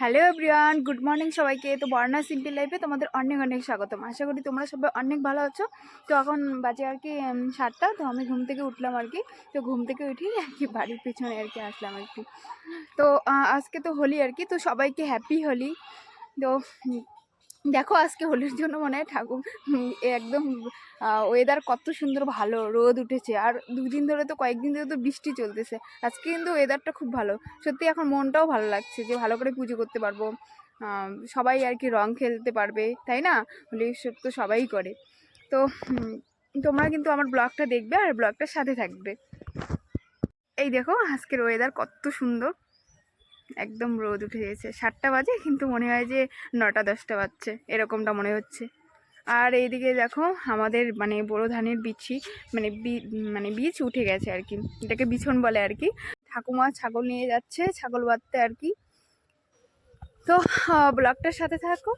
Hello everyone, good morning সবাইকে। তো বর্ণা simple লাইফে তোমাদের অনেক অনেক স্বাগতম। আশা করি তোমরা সবাই অনেক ভালো আছো। তো এখন বাজে আর কি সাতটা, তো আমি ঘুম থেকে উঠলাম আর কি। তো ঘুম থেকে উঠি আর কি বাড়ির পিছনে আর কি আসলাম আর কি। তো আজকে তো হোলি আর কি, তো সবাইকে হ্যাপি হোলি। তো দেখো আজকে হোলির জন্য মনে হয় ঠাকুর একদম ওয়েদার কত সুন্দর ভালো, রোদ উঠেছে। আর দুদিন ধরে তো কয়েকদিন ধরে তো বৃষ্টি চলতেছে। আজকে কিন্তু ওয়েদারটা খুব ভালো। সত্যি এখন মনটাও ভালো লাগছে যে ভালো করে পুজো করতে পারব। সবাই আর কি রং খেলতে পারবে, তাই না? হোলি উৎসব তো সবাই করে। তো তোমরা কিন্তু আমার ব্লগটা দেখবে আর ব্লগটার সাথে থাকবে। এই দেখো আজকের ওয়েদার কত সুন্দর। একদম রোদ উঠে গেছে। সাতটা বাজে, কিন্তু মনে হয় যে নটা, দশটা বাজছে, এরকমটা মনে হচ্ছে। আর এইদিকে দেখো, আমাদের মানে বড় ধানের বিচি মানে মানে বীজ উঠে গেছে আর কি। এটাকে বিছন বলে আর কি। ঠাকুমা ছাগল নিয়ে যাচ্ছে, ছাগল বাঁধতে আর কি। তো ব্লগটার সাথে থাকো।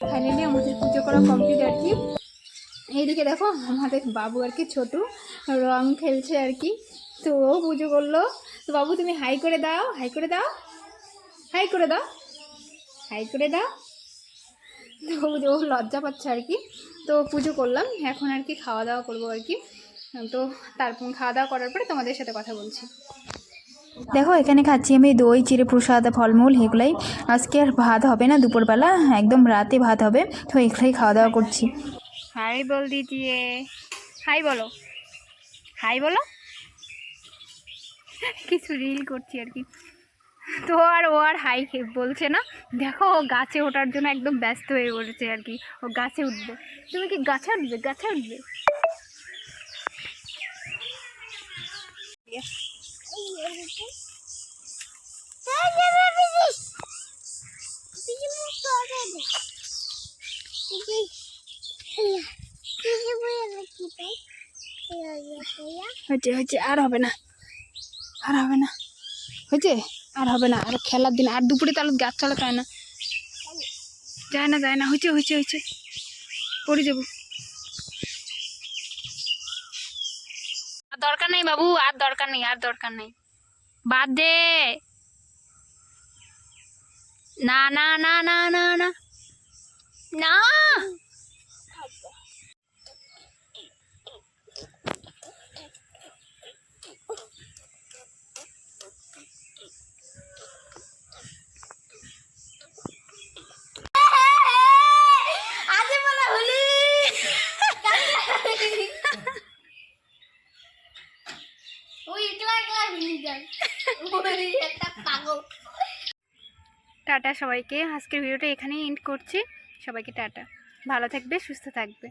ফাইনালি আমাদের পুজো করা কমপ্লিট আর কি। এইদিকে দেখো, আমাদের বাবু আর কি ছোটু, রং খেলছে আর কি। তো ও পুজো করল। তো বাবু, তুমি হাই করে দাও, হাই করে দাও, হাই করে দাও, হাই করে দাও। তো ও লজ্জা পাচ্ছে আর কি। তো পুজো করলাম, এখন আর কি খাওয়া দাওয়া করব আর কি। তো তারপর খাওয়া দাওয়া করার পরে তোমাদের সাথে কথা বলছি। দেখো, এখানে খাচ্ছি আমি দই, চিড়ে প্রসাদ, ফলমূল এগুলাই আজকে আর ভাত হবে না দুপুরবেলা, একদম রাতে ভাত হবে। তো এগুলাই খাওয়া দাওয়া করছি। হাই বল দিদিয়ে হাই বলো। হাই বলো। কিছু রিল করছি আর কি। তো আর ও আর হাই বলছে না। দেখো ও গাছে ওঠার জন্য একদম ব্যস্ত হয়ে পড়েছে আর কি। ও গাছে উঠবে। তুমি কি গাছে উঠবে? গাছে উঠবে? হয়েছে হয়েছে আর হবে না। আর হবে না। হয়েছে আর হবে না। আর খেলার দিন, আর দুপুরে তাহলে গাছ চালাতে হয় না। যায় না যায় না। হয়েছে হয়েছে হয়েছে পড়ে যাব। আর দরকার নেই বাবু, আর দরকার নেই, আর দরকার নেই। বাদ দে। না না না না না না। না। টাটা সবাইকে। আজকের ভিডিওটা এখানেই এন্ড করছি। সবাইকে টাটা। ভালো থাকবে সুস্থ থাকবে।